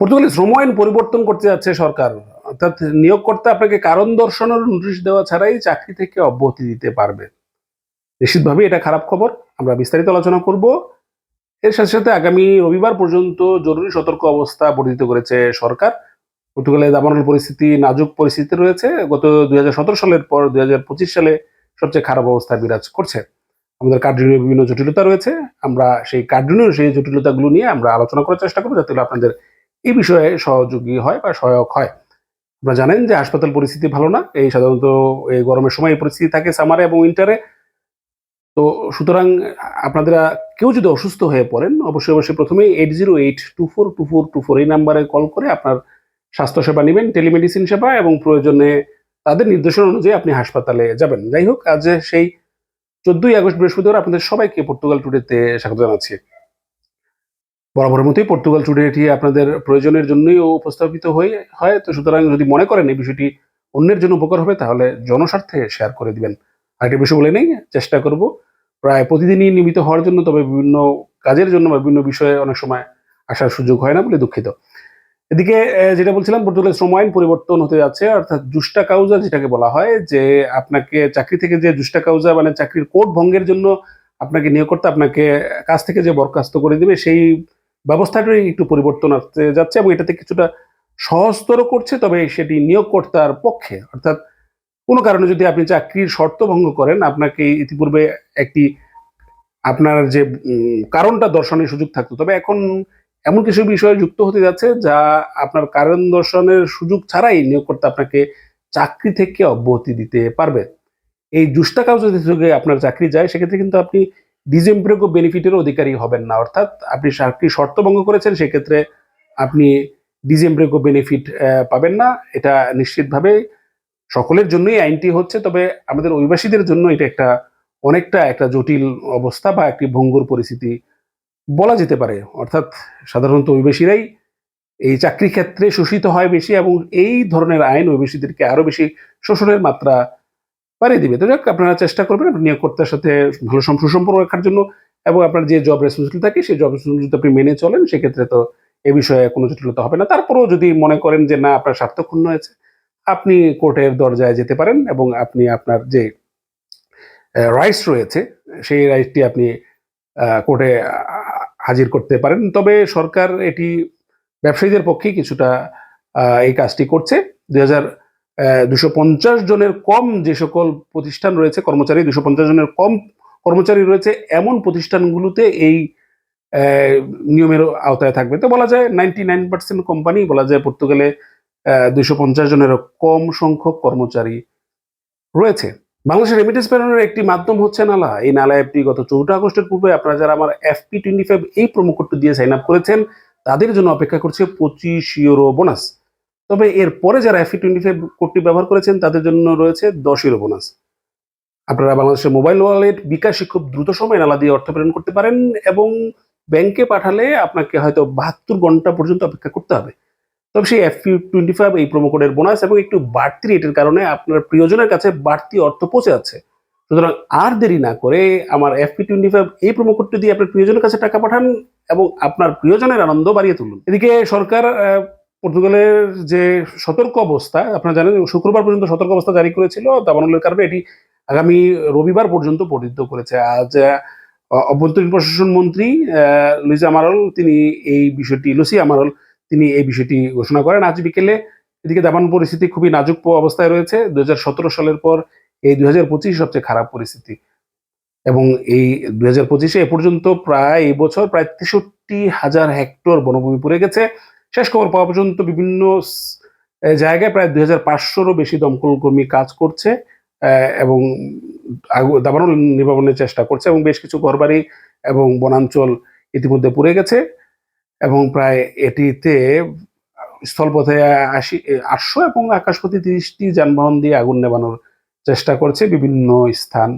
পর্তুগালে শ্রম আইন পরিবর্তন করতে যাচ্ছে সরকার। অর্থাৎ নিয়োগকর্তা আপনাকে কারণ দর্শানোর নোটিশ দেওয়া ছাড়াই চাকরি থেকে অব্যাহতি দিতে পারবে। নিশ্চিতভাবে এটা খারাপ খবর। আমরা বিস্তারিত আলোচনা করব। এর সাথে সাথে আগামী রবিবার পর্যন্ত জরুরি সতর্ক অবস্থা বর্ধিত করেছে সরকার। পর্তুগালে দাবানল পরিস্থিতি, নাজুক পরিস্থিতি রয়েছে। গত দুই হাজার সতেরো সালের পর দুই হাজার পঁচিশ সালে সবচেয়ে খারাপ অবস্থা বিরাজ করছে। আমাদের কার্যনীয় বিভিন্ন জটিলতা রয়েছে। আমরা সেই কার্যনীয় সেই জটিলতাগুলো নিয়ে আমরা আলোচনা করার চেষ্টা করব। যাতে আপনাদের এই বিষয়ে সহযোগী হয় বা সহায়ক হয়। আপনারা জানেন যে হাসপাতাল পরিস্থিতি ভালো না, এই সাধারণত এই গরমের সময় এই পরিস্থিতি থাকে সামারে এবং উইন্টারে তো সুতরাং আপনারা কেউ যদি অসুস্থ হয়ে পড়েন, অবশ্যই অবশ্যই প্রথমে eight zero eight two four two four two four এই নাম্বারে কল করে আপনার স্বাস্থ্যসেবা নেবেন টেলিমেডিসিন সেবা এবং প্রয়োজনে তাদের নির্দেশনা অনুযায়ী আপনি হাসপাতালে যাবেন। যাই হোক, আজ সেই চোদ্দই আগস্ট বৃহস্পতিবার আপনাদের সবাইকে পর্তুগাল টুডেতে স্বাগত জানাচ্ছি। বরাবরের মতোই পর্তুগাল টুডে এটি আপনাদের প্রয়োজনের জন্যই উপস্থাপিত হয়ে হয়। তো সুতরাং যদি মনে করেন এই বিষয়টি অন্যের জন্য উপকার হবে, তাহলে জনস্বার্থে শেয়ার করে দিবেন। আরেকটা বিষয় বলে নেই, চেষ্টা করব। প্রায় প্রতিদিনই নিয়মিত হওয়ার জন্য, তবে বিভিন্ন কাজের জন্য বা বিভিন্ন বিষয়ে অনেক সময় আসার সুযোগ হয় না বলে দুঃখিত। এদিকে যেটা বলছিলাম, পর্তুগালের শ্রম আইন পরিবর্তন হতে যাচ্ছে, অর্থাৎ জুস্টা কাউজা যেটাকে বলা হয়, যে আপনাকে চাকরি থেকে যে জুস্টা কাউজা মানে চাকরির কোড ভঙ্গের জন্য আপনাকে নিয়োগ করতে আপনাকে কাজ থেকে যে বরখাস্ত করে দিবে, সেই ব্যবস্থাটাই একটু পরিবর্তন আসতে যাচ্ছে এবং এটাতে কিছুটা সহজতর করছে, তবে সেটি নিয়োগকর্তার পক্ষে। অর্থাৎ কোনো কারণে যদি আপনি চাকরির শর্ত ভঙ্গ করেন, আপনাকে ইতিপূর্বে একটি আপনার যে কারণটা দর্শনের সুযোগ থাকতো। তবে এখন এমন কিছু বিষয়ে যুক্ত হতে যাচ্ছে যা আপনার কারণ দর্শনের সুযোগ ছাড়াই নিয়োগকর্তা আপনাকে চাকরি থেকে অব্যাহতি দিতে পারবে। এই জুস্টা কাজ যদি আপনার চাকরি যায়, সেক্ষেত্রে কিন্তু আপনি ডিজেম্প্রেগো বেনিফিটের অধিকারী হবেন না। অর্থাৎ আপনি চাকরি শর্ত ভঙ্গ করেছেন, সেক্ষেত্রে আপনি ডিজেম্প্রেগো বেনিফিট পাবেন না। এটা নিশ্চিতভাবে সকলের জন্যই আইনটি হচ্ছে, তবে আমাদের অভিবাসীদের জন্য এটা একটা অনেকটা একটা জটিল অবস্থা বা একটি ভঙ্গুর পরিস্থিতি বলা যেতে পারে। অর্থাৎ সাধারণত অভিবাসীরাই এই চাকরি ক্ষেত্রে শোষিত হয় বেশি এবং এই ধরনের আইন অভিবাসীদেরকে আরও বেশি শোষণের মাত্রা বাড়িয়ে দিবে। তো যাক, আপনারা চেষ্টা করবেন নিয়োগকর্তার সাথে ভালো সম- সুসম্পর্ক রাখার জন্য এবং আপনার যে জব রেসপন্সিবিলিটি থাকে, সেই জব রেসপন্সিবিলিটি আপনি মেনে চলেন, সেক্ষেত্রে তো এ বিষয়ে কোনো জটিলতা হবে না। তারপরেও যদি মনে করেন যে না, আপনার স্বার্থ ক্ষুণ্ণ হয়েছে, আপনি কোর্টের দরজায় যেতে পারেন এবং আপনি আপনার যে রাইটস রয়েছে, সেই রাইটটি আপনি কোর্টে হাজির করতে পারেন। তবে সরকার এটি ব্যবসায়ীদের পক্ষেই কিছুটা এই কাজটি করছে। দুই হাজার দুশো জনের কম যে সকল প্রতিষ্ঠান রয়েছে কর্মচারী, দুশো জনের কম কর্মচারী রয়েছে এমন প্রতিষ্ঠানগুলোতে এই নিয়মের আওতায় থাকবে। তো বলা যায় নাইনটি নাইন পার্সেন্ট কোম্পানি, বলা যায় পর্তুগালে দুশো পঞ্চাশ জনের কম সংখ্যক কর্মচারী রয়েছে। বাংলাদেশের রেমিটেন্স প্রেরণের একটি মাধ্যম হচ্ছে নালা। এই নালা অ্যাপটি গত চৌঠা আগস্টের পূর্বে আপনারা যারা আমার এফপি টোয়েন্টি ফাইভ এই প্রোমো কোডটি দিয়ে সাইন আপ করেছেন, তাদের জন্য অপেক্ষা করছে পঁচিশ ইউরো বোনাস তবে এর পরে যারা এফপি টোয়েন্টি ফাইভ কোডটি ব্যবহার করেছেন, তাদের জন্য রয়েছে দশ ইউরো বোনাস আপনারা বাংলাদেশের মোবাইল ওয়ালেট বিকাশে খুব দ্রুত সময় নালা দিয়ে অর্থ প্রেরণ করতে পারেন এবং ব্যাংকে পাঠালে আপনাকে হয়তো বাহাত্তর ঘণ্টা পর্যন্ত অপেক্ষা করতে হবে। তবে সেই এফপি টোয়েন্টি ফাইভ এই প্রোমো কোডের বোনাস এবং একটু বাড়তি রেটের কারণে আপনার প্রিয়জনের কাছে বাড়তি অর্থ পৌঁছে যাচ্ছে। সুতরাং আর দেরি না করে আমার এফপি টোয়েন্টি ফাইভ এই প্রোমো কোডটি দিয়ে আপনার প্রিয়জনের কাছে টাকা পাঠান এবং আপনার প্রিয়জনের আনন্দ বাড়িয়ে তুলুন। এদিকে সরকার পর্তুগালের যে সতর্ক অবস্থা, আপনারা জানেন শুক্রবার পর্যন্ত সতর্ক অবস্থা জারি করেছিল। দাবানলের কারণে এটি আগামী রবিবার পর্যন্ত বর্ধিত করেছে। আজ অভ্যন্তরীণ প্রশাসন মন্ত্রী লুইজা আমারল তিনি এই বিষয়টি, লুসি আমারল তিনি এই বিষয়টি ঘোষণা করেন। আজ বিকেলে এদিকে দাবান পরিস্থিতি খুবই নাজুক অবস্থায় রয়েছে। দুই হাজার সতেরো সালের পর এই দুই হাজার পঁচিশ সবচেয়ে খারাপ পরিস্থিতি। এবং এই দু হাজার পঁচিশে এ পর্যন্ত প্রায় এই বছর প্রায় তেষট্টি হাজার হেক্টর বনভূমি পড়ে গেছে। শেষ খবর পাওয়া পর্যন্ত বিভিন্ন জায়গায় প্রায় দুই হাজার পাঁচশোরও বেশি দমকল কর্মী কাজ করছে এবং দাবানল নির্বাপনের চেষ্টা করছে, এবং বেশ কিছু ঘরবাড়ি এবং বনাঞ্চল ইতিমধ্যে পুড়ে গেছে, এবং প্রায় এটিতে স্থলপথে আশি আটশো এবং আকাশপথে তিরিশটি যানবাহন দিয়ে আগুন নেবানোর চেষ্টা করছে বিভিন্ন স্থান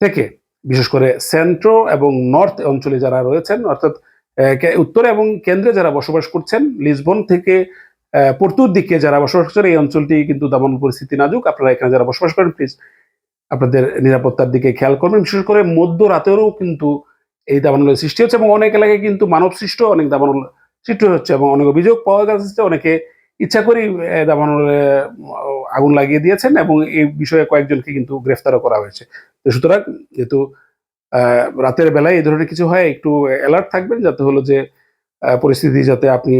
থেকে। বিশেষ করে সেন্ট্রো এবং নর্থ অঞ্চলে যারা রয়েছেন, অর্থাৎ উত্তরে এবং কেন্দ্রে যারা বসবাস করছেন, লিসবন থেকে পর্তুর দিকে যারা বসবাস করছেন, এই অঞ্চলটি কিন্তু তেমন পরিস্থিতি নাজুক। আপনারা এখানে যারা বসবাস করেন প্লিজ আপনাদের নিরাপত্তার দিকে খেয়াল করবেন। বিশেষ করে মধ্য রাতেরও কিন্তু এই দাবানলের সৃষ্টি হচ্ছে এবং অনেক এলাকায় কিন্তু মানব সৃষ্ট, অনেক দাবানল সৃষ্টি হচ্ছে এবং অনেক অভিযোগ পাওয়া গেছে অনেকে ইচ্ছা করেই দাবানলে, আগুন লাগিয়ে দিয়েছেন এবং এই বিষয়ে কয়েকজনকে কিন্তু গ্রেফতারও করা হয়েছে। সুতরাং যেহেতু রাতের বেলায় এই ধরনের কিছু হয়, একটু অ্যালার্ট থাকবেন যাতে হলো যে পরিস্থিতি যাতে আপনি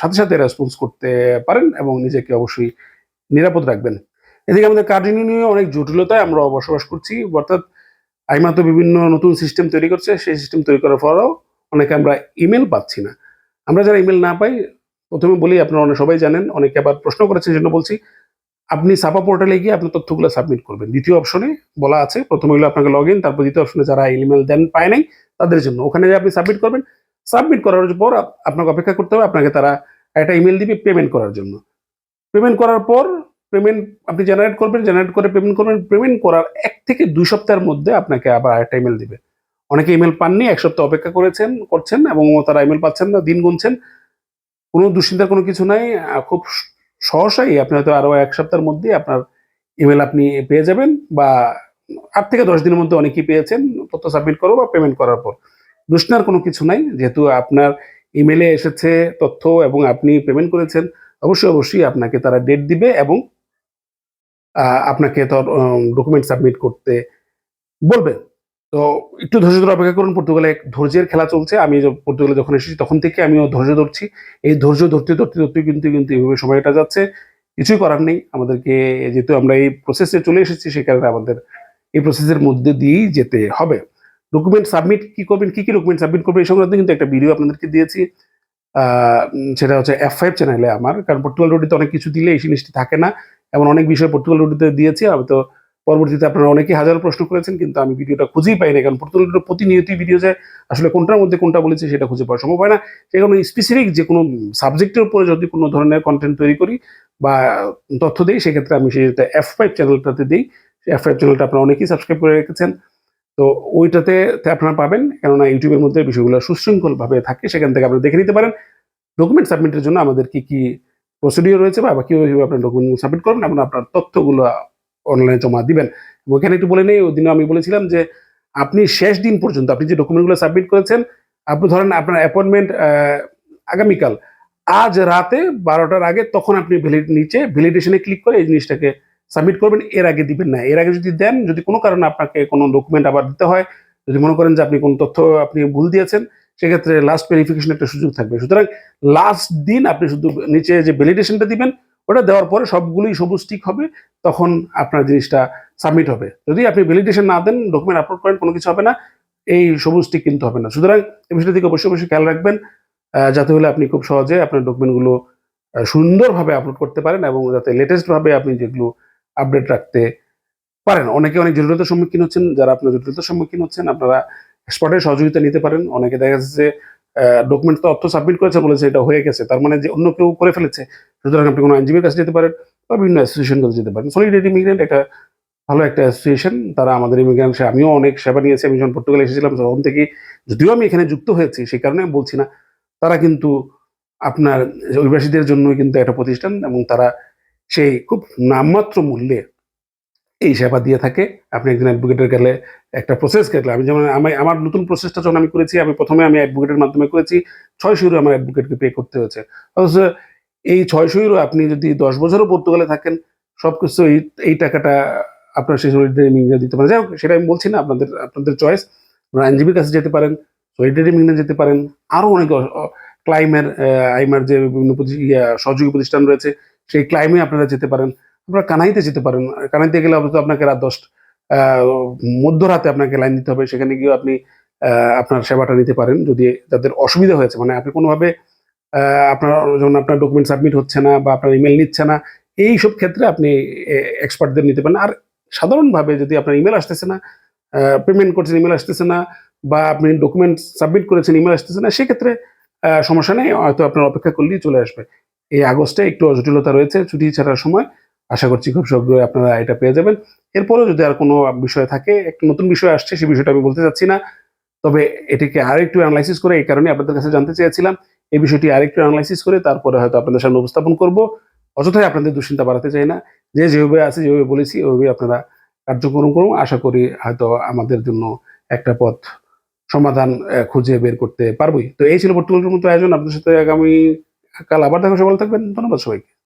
সাথে সাথে রেসপন্স করতে পারেন এবং নিজেকে অবশ্যই নিরাপদ রাখবেন। এদিকে আমাদের কার্ড ইউনিয়নে অনেক জটিলতায় আমরা বসবাস করছি। অর্থাৎ আইমা তো বিভিন্ন নতুন সিস্টেম তৈরি করছে, সেই সিস্টেম তৈরি করার পরেও অনেকে আমরা ইমেল পাচ্ছি না। আমরা যারা ইমেল না পাই, প্রথমে বলি, আপনারা অনেক সবাই জানেন, অনেকে আবার প্রশ্ন করেছে জন্য বলছি আপনি সাপা পোর্টালে গিয়ে আপনার তথ্যগুলো সাবমিট করবেন। দ্বিতীয় অপশনে বলা আছে, প্রথমে হলো আপনাকে লগ ইন তারপর দ্বিতীয় অপশনে যারা ইমেল দেন, পায় নাই, তাদের জন্য। ওখানে যে আপনি সাবমিট করবেন সাবমিট করার পর আপনাকে অপেক্ষা করতে হবে আপনাকে তারা একটা ইমেল দিবে পেমেন্ট করার জন্য। পেমেন্ট করার পর পেমেন্ট আপনি জেনারেট করবেন জেনারেট করে পেমেন্ট করবেন পেমেন্ট করার এক থেকে দুই সপ্তাহের মধ্যে আপনাকে আবার একটা ইমেল দিবে। অনেকে ইমেল পাননি, এক সপ্তাহ অপেক্ষা করেছেন, করছেন এবং তারা ইমেল পাচ্ছেন না, দিন গুনছেন। কোনো দুশ্চিন্তার কোনো কিছু নাই খুব সহসাই আপনি হয়তো আরও এক সপ্তাহের মধ্যে আপনার ইমেল আপনি পেয়ে যাবেন বা আট থেকে দশ দিনের মধ্যে অনেকেই পেয়েছেন, তথ্য সাবমিট করো বা পেমেন্ট করার পর। দুশ্চিন্তার কোনো কিছু নাই, যেহেতু আপনার ইমেলে এসেছে তথ্য এবং আপনি পেমেন্ট করেছেন, অবশ্যই অবশ্যই আপনাকে তারা ডেট দিবে এবং আপনাকে তোর ডকুমেন্ট সাবমিট করতে বলবে। তো একটু ধৈর্য ধরে অপেক্ষা করুন, পর্তুগালে ধৈর্যের খেলা চলছে। আমি পর্তুগালে যখন এসেছি, তখন থেকে আমিও ধৈর্য ধরছি। এই ধৈর্য ধরতে ধরতে ধরতে কিন্তু কিন্তু এইভাবে সময়টা যাচ্ছে। কিছুই করার নেই। আমাদেরকে যেহেতু আমরা এই প্রসেসে চলে এসেছি সে কারণে আমাদের এই প্রসেসের মধ্যে দিয়েই যেতে হবে। ডকুমেন্ট সাবমিট কি করবেন? কি কি ডকুমেন্ট সাবমিট করবেন? এই সংক্রান্ত কিন্তু একটা ভিডিও আপনাদেরকে দিয়েছি। সেটা হচ্ছে এফ ফাইভ চ্যানেলে আমার। কারণ পর্তুগাল রোডিতে অনেক কিছু দিলে এই জিনিসটি থাকে না। এমন অনেক বিষয় পর্তুগাল রোডিতে দিয়েছি। আমি তো পরবর্তীতে আপনারা অনেকেই হাজার প্রশ্ন করেছেন, কিন্তু আমি ভিডিওটা খুঁজেই পাই না কারণ রোডের প্রতিনিয়তই ভিডিও যায় আসলে কোনটার মধ্যে কোনটা বলেছে সেটা খুঁজে পাওয়া সম্ভব হয় না। সেই কারণে স্পেসিফিক যে কোনো সাবজেক্টের উপরে যদি কোনো ধরনের কন্টেন্ট তৈরি করি বা তথ্য দিই, সেক্ষেত্রে আমি সেটা এফ ফাইভ চ্যানেলটাতে দিই। এফ ফাইভ চ্যানেলটা আপনারা অনেকেই সাবস্ক্রাইব করে রেখেছেন। তো ওইটাতে আপনারা পাবেন, কেননা ইউটিউবের মধ্যে বিষয়গুলো সুশৃঙ্খলভাবে থাকে, সেখান থেকে আপনারা দেখে নিতে পারেন। ডকুমেন্ট সাবমিটের জন্য আমাদের কি কি প্রসিডিওর রয়েছে বা কীভাবে আপনার ডকুমেন্ট সাবমিট করবেন, এবং আপনার তথ্যগুলো অনলাইনে জমা দিবেন। এখানে একটু বলে নেই ওই দিনে আমি বলেছিলাম যে আপনি শেষ দিন পর্যন্ত আপনি যে ডকুমেন্টগুলো সাবমিট করেছেন, আপনি ধরেন আপনার অ্যাপয়েন্টমেন্ট আগামীকাল, আজ রাতে বারোটার আগে তখন আপনি ভ্যালিড নিচে ভ্যালিডেশনে ক্লিক করে এই জিনিসটাকে সাবমিট করবেন, এর আগে দিবেন না। এর আগে যদি দেন, যদি কোনো কারণে আপনাকে কোনো ডকুমেন্ট আবার দিতে হয়, যদি মনে করেন যে আপনি কোনো তথ্য আপনি ভুল দিয়েছেন, সেক্ষেত্রে লাস্ট ভেরিফিকেশন একটা সুযোগ থাকবে। সুতরাং লাস্ট দিন আপনি শুধু নিচে যে ভ্যালিডেশনটা দিবেন ওটা দেওয়ার পরে সবগুলোই সবুজ টিক হবে, তখন আপনার জিনিসটা সাবমিট হবে। যদি আপনি ভ্যালিডেশন না দেন ডকুমেন্ট আপলোড করেন, কোনো কিছু হবে না, এই সবুজ টিক কিন্তু হবে না। সুতরাং এই বিষয়টা দিকে অবশ্যই অবশ্যই খেয়াল রাখবেন যাতে হলে আপনি খুব সহজে আপনার ডকুমেন্টগুলো সুন্দরভাবে আপলোড করতে পারেন এবং যাতে লেটেস্টভাবে আপনি যেগুলো আপডেট রাখতে পারেন। অনেকে অনেক জটিলতার সম্মুখীন হচ্ছেন, যারা আপনার জটিলতার সম্মুখীন হচ্ছেন, আপনারা স্পটের সহযোগিতা নিতে পারেন। অনেকে দেখা যাচ্ছে যে ডকুমেন্ট তথ্য সাবমিট করেছে বলেছে, এটা হয়ে গেছে। তার মানে যে অন্য কেউ করে ফেলেছে, সুতরাং আপনি কোনো আইনজীবীর কাছে যেতে পারেন বা বিভিন্ন অ্যাসোসিয়েশন কাছে যেতে পারেন। সলিডারিটি ইমিগ্রেন্ট একটা ভালো একটা অ্যাসোসিয়েশন তারা আমাদের ইমিগ্রেন্ট আমিও অনেক সেবা নিয়েছি, আমি যখন পর্তুগালে এসেছিলাম, তখন থেকে যদিও আমি এখানে যুক্ত হয়েছি, সেই কারণে আমি বলছি না। তারা কিন্তু আপনার অভিবাসীদের জন্য কিন্তু একটা প্রতিষ্ঠান এবং তারা সেই খুব নামমাত্র মূল্যে এই সেবা দিয়ে থাকে। আপনি একজন অ্যাডভোকেটের গেলে একটা প্রসেস গেলে, আমি যেমন আমি, আমার নতুন প্রসেসটা যখন আমি করেছি, আমি প্রথমে আমি অ্যাডভোকেটের মাধ্যমে করেছি ছয়শো ইউরো আমার অ্যাডভোকেটকে পে করতে হয়েছে। অথচ এই ছয়শো ইউরো আপনি যদি দশ বছরও পর্তুগালে থাকেন সব কিছু এই এই টাকাটা আপনার সেই সলিডারি মিংয়ে দিতে পারেন। যাই হোক, সেটা আমি বলছি না, আপনাদের আপনাদের চয়েস আপনারা আইনজীবীর কাছে যেতে পারেন সলিডারি মিংয়ে যেতে পারেন। আরও অনেক ক্লাইমের আইমার যে বিভিন্ন সহযোগী প্রতিষ্ঠান রয়েছে, সেই ক্লাইমে আপনারা যেতে পারেন। আপনারা কানাইতে যেতে পারেন। কানাইতে গেলে অবশ্য আপনাকে রাত দশটা মধ্যরাতে আপনাকে লাইন দিতে হবে। সেখানে গিয়ে আপনি আপনার সেবাটা নিতে পারেন যদি তাদের অসুবিধা হয়েছে। মানে আপনি কোনোভাবে আপনার যখন আপনার ডকুমেন্ট সাবমিট হচ্ছে না বা আপনার ইমেল নিচ্ছে না এই সব ক্ষেত্রে আপনি এক্সপার্টদের নিতে পারেন। আর সাধারণভাবে যদি আপনার ইমেল আসতেছে না পেমেন্ট করছেন ইমেল আসতেছে না বা আপনি ডকুমেন্ট সাবমিট করেছেন ইমেল আসতেছে না, সেক্ষেত্রে সমস্যা নেই। হয়তো আপনার অপেক্ষা করলেই চলে আসবে। এই আগস্টে একটু জটিলতা রয়েছে, ছুটি ছাড়ার সময়। আশা করছি খুব শীঘ্রই আপনারা এটা পেয়ে যাবেন। এরপরেও যদি আর কোনো বিষয় থাকে, একটা নতুন বিষয় আসছে সেই বিষয়টা আমি বলতে চাচ্ছি না। তবে এটিকে আরেকটু অ্যানালাইসিস করে এই কারণে আপনাদের কাছে জানতে চেয়েছিলাম। এই বিষয়টি আরেকটু অ্যানালাইসিস করে তারপরে হয়তো আপনাদের সামনে উপস্থাপন করব। অযথাই আপনাদের দুশ্চিন্তা বাড়াতে চাই না। যে যেভাবে আছে, যেভাবে বলেছি ওইভাবে আপনারা কার্যক্রম করুন। আশা করি হয়তো আমাদের জন্য একটা পথ সমাধান খুঁজে বের করতে পারবোই। তো এই ছিল বর্তমানের মতো আয়োজন। আপনাদের সাথে আগামী কাল আবার দেখা সবাই থাকবেন। ধন্যবাদ সবাইকে।